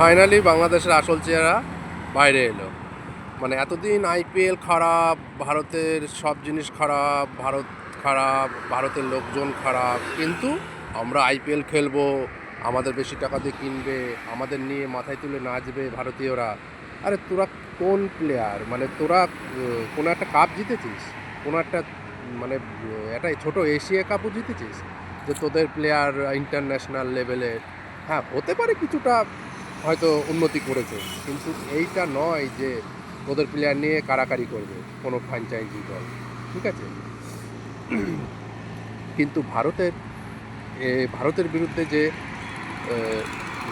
Finally বাংলাদেশের আসল চেহারা বাইরে এলো। মানে এতদিন আইপিএল খারাপ, ভারতের সব জিনিস খারাপ, ভারত খারাপ, ভারতের লোকজন খারাপ, কিন্তু আমরা আইপিএল খেলব, আমাদের বেশি টাকা দিয়ে কিনবে, আমাদের নিয়ে মাথায় তুলে নাচবে ভারতীয়রা। আরে তোরা কোন প্লেয়ার মানে তোরা কোনো একটা কাপ জিতেছিস? কোনো একটা মানে একটা ছোট এশিয়া কাপও জিতেছিস? যে তোদের প্লেয়ার ইন্টারন্যাশনাল লেভেলে হ্যাঁ হতে পারে কিছুটা হয়তো উন্নতি করেছে। কিন্তু এইটা নয় যে ওদের প্লেয়ার নিয়ে কারাকারি করবে কোনো ফ্র্যাঞ্চাইজি দল, ঠিক আছে? কিন্তু ভারতের ভারতের বিরুদ্ধে যে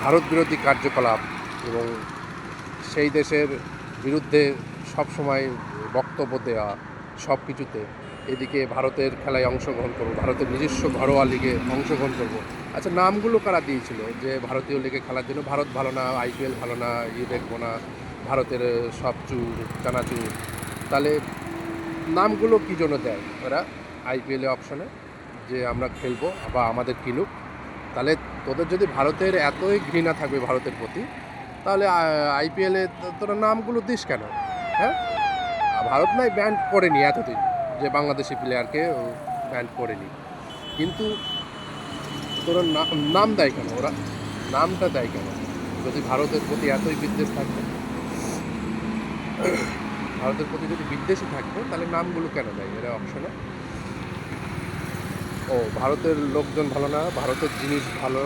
ভারত বিরোধী কার্যকলাপ এবং সেই দেশের বিরুদ্ধে সবসময় বক্তব্য দেওয়া সব কিছুতে এদিকে ভারতের খেলায় অংশগ্রহণ করব, ভারতের নিজস্ব ঘরোয়া লিগে অংশগ্রহণ করব। আচ্ছা নামগুলো কারা দিয়েছিল? যে ভারতীয় লিগে খেলার জন্য, ভারত ভালো না, আইপিএল ভালো না ইয়ে দেখব না, ভারতের সব চুর, চানাচুর, তাহলে নামগুলো কী জন্য দেয় ওরা? আইপিএলে অপশনে যে আমরা খেলব বা আমাদের কিনুক তাহলে তোদের যদি ভারতের এতই ঘৃণা থাকবে ভারতের প্রতি, তাহলে আইপিএলে তোরা নামগুলো দিস কেন? হ্যাঁ? ভারত নাই ব্যান্ড করেনি এতদিন। যে বাংলাদেশি প্লেয়ারকে ব্যান্ড করেনি। কিন্তু তোরা নাম দেয় কেন? ওরা নামটা দেয় কেন? যদি ভারতের প্রতি এতই বিদ্বেষ থাকবে ভারতের প্রতি যদি বিদ্বেষই থাকবে তাহলে নামগুলো কেন দেয়? এরা অপশনে ও, ভারতের লোকজন ভালো না, ভারতের জিনিস ভালো,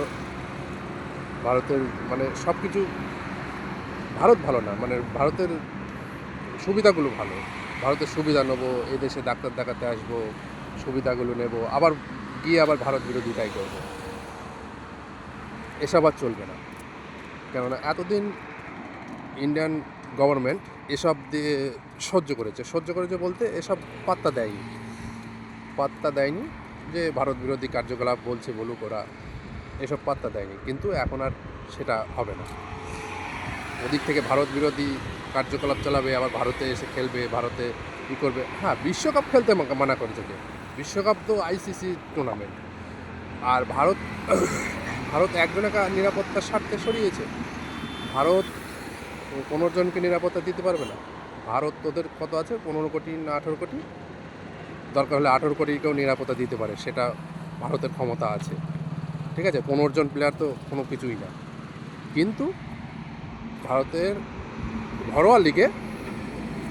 ভারতের মানে সব কিছু ভারত ভালো না মানে ভারতের সুবিধাগুলো ভালো। ভারতের সুবিধা নেব এদেশে ডাক্তার দেখাতে আসব, সুবিধাগুলো নেব, আবার গিয়ে আবার ভারত বিরোধিতাই করব। এসব আর চলবে না। কেননা এতদিন ইন্ডিয়ান গভর্নমেন্ট এসব দিয়ে সহ্য করেছে। সহ্য করেছে বলতে এসব পাত্তা দেয়নি। পাত্তা দেয়নি যে ভারত বিরোধী কার্যকলাপ বলছে, বলুক ওরা, এসব পাত্তা দেয়নি। কিন্তু এখন আর সেটা হবে না। ওদিক থেকে ভারত বিরোধী কার্যকলাপ চালাবে, আবার ভারতে এসে খেলবে, ভারতে ই করবে। হ্যাঁ বিশ্বকাপ খেলতে মানা করেছে কে বিশ্বকাপ তো আইসিসি টুর্নামেন্ট আর ভারত ভারত একজনকে নিরাপত্তার স্বার্থে সরিয়েছে। ভারত জনকে নিরাপত্তা দিতে পারবে না। ভারত তোদের কত আছে? পনেরো কোটি না আঠেরো কোটি? দরকার হলে আঠেরো কোটিকেও নিরাপত্তা দিতে পারে, সেটা ভারতের ক্ষমতা আছে। ঠিক আছে, পনেরো জন প্লেয়ার তো কোনো কিছুই না। কিন্তু ভারতের ঘরোয়া লিগে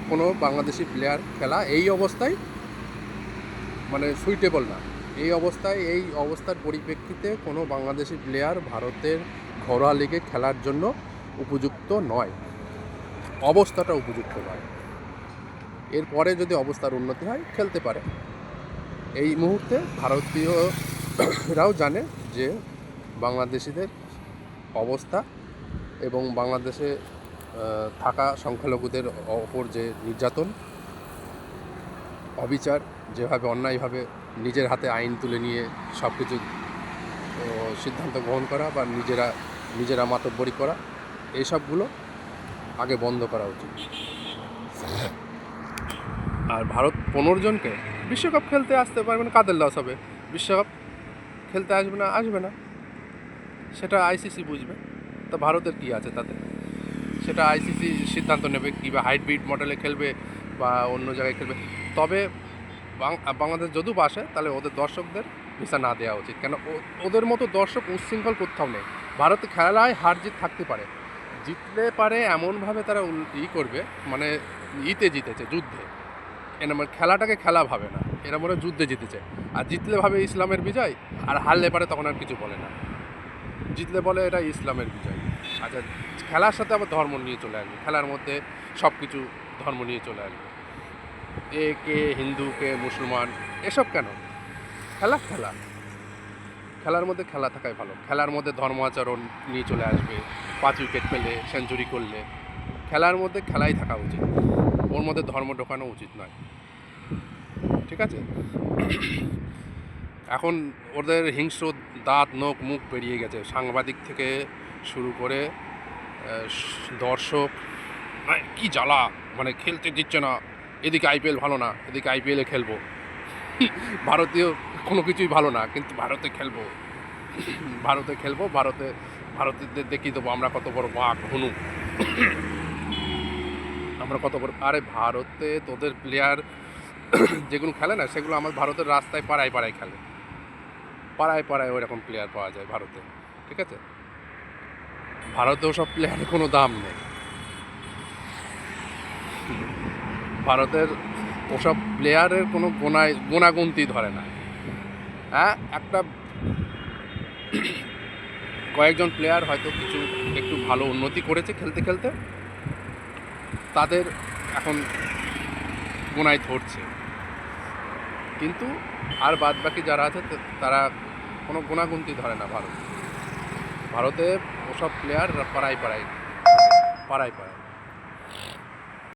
কোনো বাংলাদেশি প্লেয়ার খেলা এই অবস্থায় মানে সুইটেবল না। এই অবস্থায়, এই অবস্থার পরিপ্রেক্ষিতে কোনো বাংলাদেশি প্লেয়ার ভারতের ঘরোয়া লিগে খেলার জন্য উপযুক্ত নয়। অবস্থাটা উপযুক্ত নয়। এরপরে যদি অবস্থার উন্নতি হয়, খেলতে পারে। এই মুহূর্তে ভারতীয়রাও জানে যে বাংলাদেশিদের অবস্থা এবং বাংলাদেশে থাকা সংখ্যালঘুদের ওপর যে নির্যাতন, অবিচার, যেভাবে অন্যায়ভাবে নিজের হাতে আইন তুলে নিয়ে সব কিছু সিদ্ধান্ত গ্রহণ করা বা নিজেরা নিজেরা মাতব্বরি করা, এইসবগুলো আগে বন্ধ করা উচিত। আর ভারত পনেরো জনকে বিশ্বকাপ খেলতে আসতে পারবে না, কাদের লস হবে? বিশ্বকাপ খেলতে আসবে না আসবে না। সেটা আইসিসি বুঝবে। তো ভারতের কী আছে তাতে? সেটা আইসিসি সিদ্ধান্ত নেবে কী বা হাইব্রিড মডেলে খেলবে বা অন্য জায়গায় খেলবে। তবে বাংলাদেশ যদিও বাসে তাহলে ওদের দর্শকদের ভিসা না দেওয়া উচিত। কেন ওদের মতো দর্শক উচ্ছৃঙ্খল কোথাও নেই। ভারতে খেলায় হার জিত থাকতে পারে। জিততে পারে এমনভাবে তারা ই করবে মানে ইতে জিতেছে, যুদ্ধে। এরা মানে খেলাটাকে খেলা ভাবে না। এরা মনে যুদ্ধে জিতেছে। আর জিতলে ভাবে ইসলামের বিজয়, আর হারলে পারে তখন আর কিছু বলে না। জিতলে বলে এটা ইসলামের বিজয়। আচ্ছা খেলার সাথে আবার ধর্ম নিয়ে চলে আসবে। খেলার মধ্যে সব কিছু ধর্ম নিয়ে চলে আসবে। এ কে হিন্দু, কে মুসলমান, এসব কেন? খেলা খেলা। খেলার মধ্যে খেলা থাকাই ভালো। খেলার মধ্যে ধর্ম আচরণ নিয়ে চলে আসবে। পাঁচ উইকেট পেলে সেঞ্চুরি করলে। খেলার মধ্যে খেলাই থাকা উচিত। ওর মধ্যে ধর্ম ঢোকানো উচিত নয়। ঠিক আছে? এখন ওদের হিংস্র দাঁত, নখ, মুখ বেরিয়ে গেছে। সাংবাদিক থেকে শুরু করে দর্শক কি জ্বালা মানে খেলতে দিচ্ছে না। এদিকে আইপিএল ভালো না, এদিকে আইপিএলে খেলব। ভারতীয় কোনো কিছুই ভালো না, কিন্তু ভারতে খেলব। ভারতে খেলব, ভারতে, ভারতীয়দের দেখিয়ে দেবো আমরা কত বড় বাঘ হনু আমরা কত বড়, আরে ভারতে তোদের প্লেয়ার যেগুলো খেলে না, সেগুলো আমার ভারতের রাস্তায় পাড়ায় পাড়ায় খেলে। পাড়ায় পাড়ায় ওইরকম প্লেয়ার পাওয়া যায় ভারতে, ঠিক আছে? ভারতে সব প্লেয়ারের কোনো দাম নেই। ভারতের ওসব প্লেয়ারের কোনো গোনায় গোনাগুনতি ধরে না। হ্যাঁ একটা কয়েকজন প্লেয়ার হয়তো কিছু একটু ভালো উন্নতি করেছে খেলতে খেলতে। তাদের এখন গোনায় ধরছে। কিন্তু আর বাদ বাকি যারা আছে তারা কোনো গুণাগুন্তি ধরে না ভারত। ভারতে ওসব প্লেয়ার পাড়ায় পাড়ায় পাড়ায় পাড়ায়।